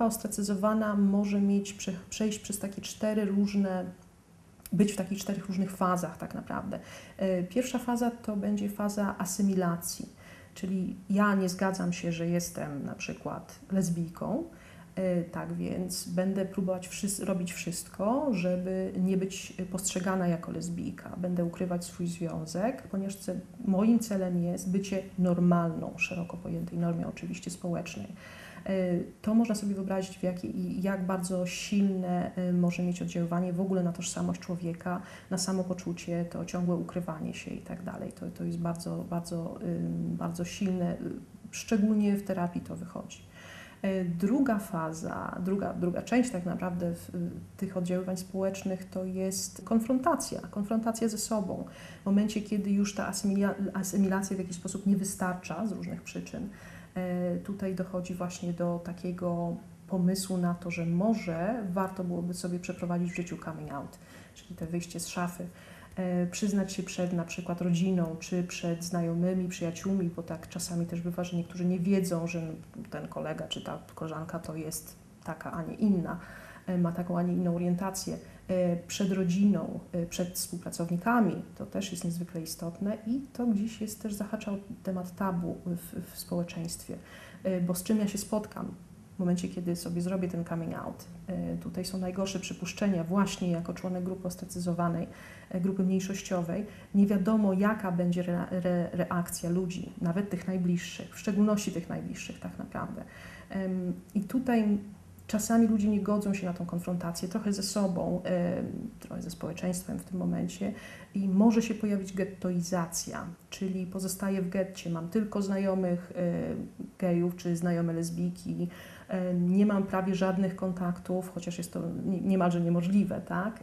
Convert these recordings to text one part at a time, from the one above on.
grupa ostracyzowana może mieć, przejść przez takie cztery różne być w takich czterech różnych fazach tak naprawdę. E, pierwsza faza to będzie faza asymilacji, czyli ja nie zgadzam się, że jestem na przykład lesbijką, e, tak więc będę próbować wszys robić wszystko, żeby nie być postrzegana jako lesbijka. Będę ukrywać swój związek, ponieważ moim celem jest bycie normalną, szeroko pojętej normie oczywiście społecznej. E, to można sobie wyobrazić, w jakie, jak bardzo silne e, może mieć oddziaływanie w ogóle na tożsamość człowieka, na samopoczucie, to ciągłe ukrywanie się i tak dalej. To, to jest bardzo, bardzo, bardzo silne, szczególnie w terapii to wychodzi. Druga faza, druga, druga część tak naprawdę tych oddziaływań społecznych to jest konfrontacja, konfrontacja ze sobą. W momencie, kiedy już ta asymilacja w jakiś sposób nie wystarcza z różnych przyczyn, tutaj dochodzi właśnie do takiego pomysłu na to, że może warto byłoby sobie przeprowadzić w życiu coming out, czyli to wyjście z szafy, e, przyznać się przed na przykład rodziną, czy przed znajomymi, przyjaciółmi, bo tak czasami też bywa, że niektórzy nie wiedzą, że ten kolega czy ta koleżanka to jest taka, a nie inna, e, ma taką, a nie inną orientację. E, przed rodziną, e, przed współpracownikami, to też jest niezwykle istotne i to gdzieś jest też zahaczał temat tabu w, w społeczeństwie, e, bo z czym ja się spotkam w momencie, kiedy sobie zrobię ten coming out. Tutaj są najgorsze przypuszczenia właśnie jako członek grupy ostracyzowanej, grupy mniejszościowej. Nie wiadomo, jaka będzie re, re, reakcja ludzi, nawet tych najbliższych, w szczególności tych najbliższych tak naprawdę. I tutaj Czasami ludzie nie godzą się na tą konfrontację, trochę ze sobą, trochę ze społeczeństwem w tym momencie i może się pojawić gettoizacja, czyli pozostaję w getcie, mam tylko znajomych gejów czy znajome lesbijki, nie mam prawie żadnych kontaktów, chociaż jest to niemalże niemożliwe, tak?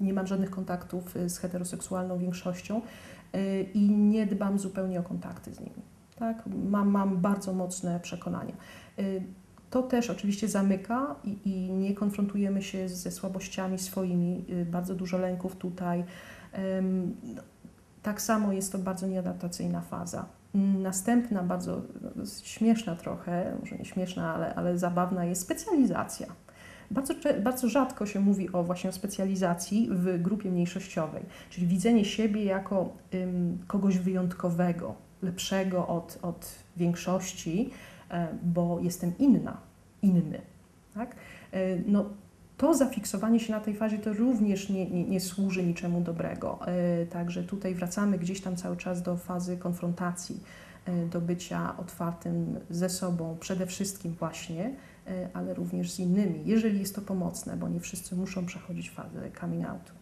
Nie mam żadnych kontaktów y, z heteroseksualną większością y, i nie dbam zupełnie o kontakty z nimi. Tak? Mam, mam bardzo mocne przekonania. To też oczywiście zamyka i, i, nie konfrontujemy się ze słabościami swoimi, y, bardzo dużo lęków tutaj. Tak samo jest to bardzo nieadaptacyjna faza. Następna, bardzo śmieszna trochę, może nie śmieszna, ale, ale zabawna jest specjalizacja. Bardzo, bardzo rzadko się mówi o właśnie specjalizacji w grupie mniejszościowej, czyli widzenie siebie jako kogoś wyjątkowego, lepszego od, od większości, bo jestem inna, inny. Tak? E, no, to zafiksowanie się na tej fazie to również nie, nie, nie, służy niczemu dobrego. E, także tutaj wracamy gdzieś tam cały czas do fazy konfrontacji, do bycia otwartym ze sobą, przede wszystkim właśnie, ale również z innymi, jeżeli jest to pomocne, bo nie wszyscy muszą przechodzić fazę coming out.